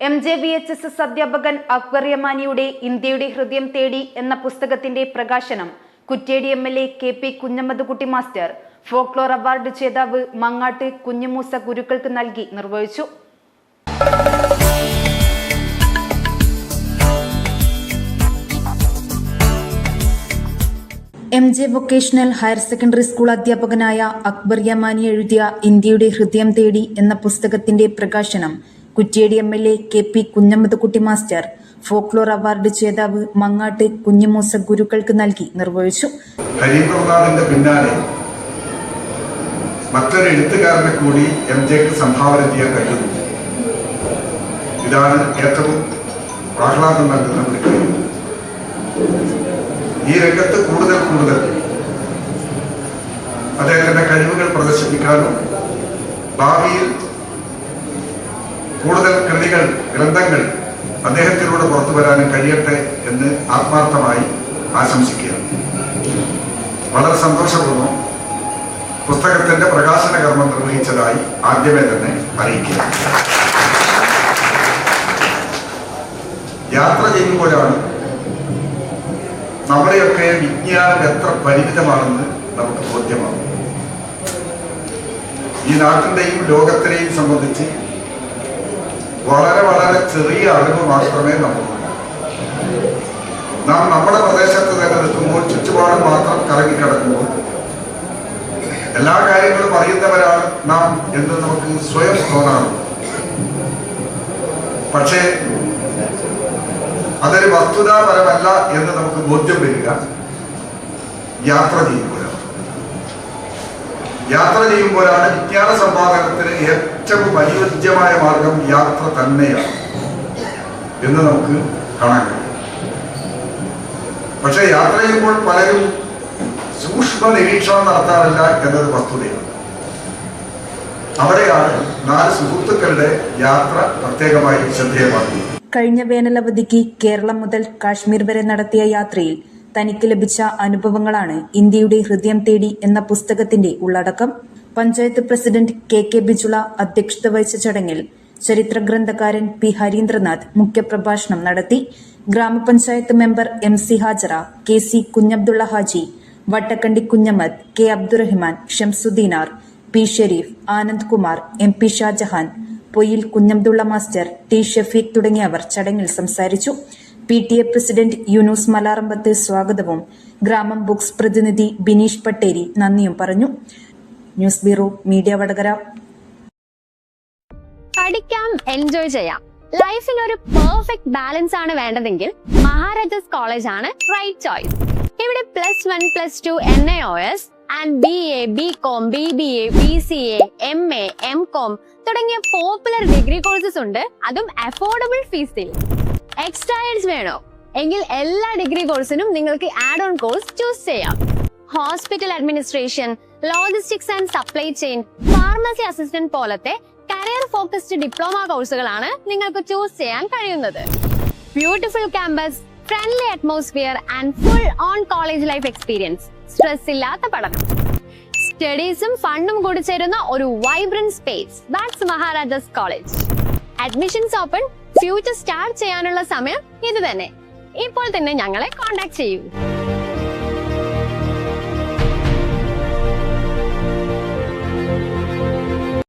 M J V H S S അധ്യാപകൻ അക്ബർ യമാനിയുടെ ഇന്ത്യയുടെ ഹൃദയം തേടി എന്ന പുസ്തകത്തിന്റെ പ്രകാശനം Kuttiadi M L A K P Kunhammadkutty master folklore award ജേതാവ് മങ്ങാട്ട് കുഞ്ഞുമൂസ ഗുരുക്കൾക്ക് നൽകി നിർവഹിച്ചു. M J vocational higher secondary school അധ്യാപകനായ അക്ബർ യമാനി എഴുതിയ ഇന്ത്യയുടെ ഹൃദയം തേടി എന്ന പുസ്തകത്തിന്റെ പ്രകാശനം Kuttiadi M L A K P Kunhammadkutty master. Folklore award ജേതാവ് മങ്ങാട്ട് കുഞ്ഞുമൂസ ഗുരുക്കൾക്ക് നൽകി നിർവഹിച്ചു. ഹരീന്ദ്രനാഥിന്റെ പിന്നാലെ മറ്റൊരു എഴുത്തുകാരനെ കൂടി എം ജെക്ക് സംഭാവന ചെയ്യാൻ കഴിയുന്നു. ഇതാണ് ഏറ്റവും ആഹ്ലാദം നൽകുന്ന ഈ രംഗത്ത് കൂടുതൽ കൂടുതൽ അദ്ദേഹത്തിന്റെ കഴിവുകൾ പ്രദർശിപ്പിക്കാനും ഭാവിയിൽ കൂടുതൽ കൃതികൾ ഗ്രന്ഥങ്ങൾ അദ്ദേഹത്തിലൂടെ പുറത്തു വരാനും കഴിയട്ടെ എന്ന് ആത്മാർത്ഥമായി ആശംസിക്കുകയാണ്. വളരെ സന്തോഷപൂർവം പുസ്തകത്തിന്റെ പ്രകാശന കർമ്മം നിർവഹിച്ചതായി ആദ്യമേ തന്നെ അറിയിക്കുക യാത്ര ചെയ്യുമ്പോഴാണ് നമ്മുടെയൊക്കെ വിജ്ഞാനം എത്ര പരിമിതമാണെന്ന് നമുക്ക് ബോധ്യമാകും ഈ നാട്ടിന്റെയും ലോകത്തിനെയും സംബന്ധിച്ച് ചെറിയ അറിവ് മാത്രമേ നമുക്കുള്ളൂ. നാം നമ്മുടെ പ്രദേശത്ത് നിലനിൽക്കുമ്പോൾ നിൽക്കുമ്പോൾ ചുറ്റുപാടും മാത്രം കറങ്ങിക്കിടക്കുമ്പോൾ എല്ലാ കാര്യങ്ങളും അറിയുന്നവരാണ് നാം എന്ന് നമുക്ക് സ്വയം തോന്നാറുണ്ട്. പക്ഷേ അതൊരു വസ്തുതാപരമല്ല എന്ന് നമുക്ക് ബോധ്യം വരിക. യാത്ര ചെയ്യുമ്പോഴാണ്. യാത്ര ചെയ്യുമ്പോഴാണ് വിജ്ഞാന സമ്പാദനത്തിന് ഏറ്റവും അനുയോജ്യമായ മാർഗം യാത്ര തന്നെയാണ്. എന്ന് നമുക്ക് കാണാൻ കഴിയും. പക്ഷെ യാത്ര ചെയ്യുമ്പോൾ പലരും സൂക്ഷ്മ നിരീക്ഷണം നടത്താറില്ല എന്നത് വസ്തുതയാണ്. അവിടെയാണ് നാല് സുഹൃത്തുക്കളുടെ യാത്ര പ്രത്യേകമായി ശ്രദ്ധേയമാക്കുന്നത് കഴിഞ്ഞ വേനലവധിക്ക് കേരളം മുതൽ കാശ്മീർ വരെ നടത്തിയ യാത്രയിൽ തനിക്ക് ലഭിച്ച അനുഭവങ്ങളാണ് ഇന്ത്യയുടെ ഹൃദയം തേടി എന്ന പുസ്തകത്തിന്റെ ഉള്ളടക്കം. Panchayat president K K Bijula അധ്യക്ഷത വഹിച്ച ചടങ്ങിൽ ചരിത്ര ഗ്രന്ഥകാരൻ പി ഹരീന്ദ്രനാഥ് മുഖ്യപ്രഭാഷണം നടത്തി. ഗ്രാമപഞ്ചായത്ത് member M C Hajara K C Kunhabdulla Haji Vattakandi Kunhammad K Abdurahiman ഷംസുദ്ദീനാർ P Sharif Anand Kumar M P Shajahan Poyil Kunhabdulla master T Shafeeq തുടങ്ങിയവർ ചടങ്ങിൽ സംസാരിച്ചു. P T A president Yunus Malarambath സ്വാഗതവും Gramam books പ്രതിനിധി ബിനീഷ് പട്ടേരി നന്ദിയും പറഞ്ഞു. News bureau media Vadakara. പഠിക്കാം enjoy ചെയ്യാം. ലൈഫിൽ ഒരു പെർഫെക്റ്റ് ബാലൻസ് ആണ് വേണ്ടതെങ്കിൽ മഹാരാജാസ് കോളേജ് ആണ് റൈറ്റ് ചോയ്സ് ഇവിടെ plus one plus two N A O S and B A B Com B B A B C A M A M Com തുടങ്ങിയ popular degree courses ഉണ്ട്. അതും affordable ഫീസിൽ എക്സ്ട്രായൽസ് വേണോ? എങ്കിൽ എല്ലാ ഡിഗ്രി കോഴ്സിനും നിങ്ങൾക്ക് ആഡ് ഓൺ കോഴ്സ് ചൂസ് ചെയ്യാം. Hospital administration logistics and supply chain pharmacy assistant പോലത്തെ ഫോക്കസ്ഡ് ഡിപ്ലോമ കോഴ്സുകളാണ് നിങ്ങൾക്ക് ചൂസ് ചെയ്യാൻ കഴിയുന്നത്. Beautiful campus friendly atmosphere and full on college life experience stress ഇല്ലാത്ത പഠനം. സ്റ്റഡീസും ഫണ്ടും കൂടി ചേരുന്ന ഒരു vibrant space that's Maharaja's college admissions open future start ചെയ്യാനുള്ള സമയം ഇത് തന്നെ ഇപ്പോൾ തന്നെ ഞങ്ങളെ കോൺടാക്ട് ചെയ്യൂ.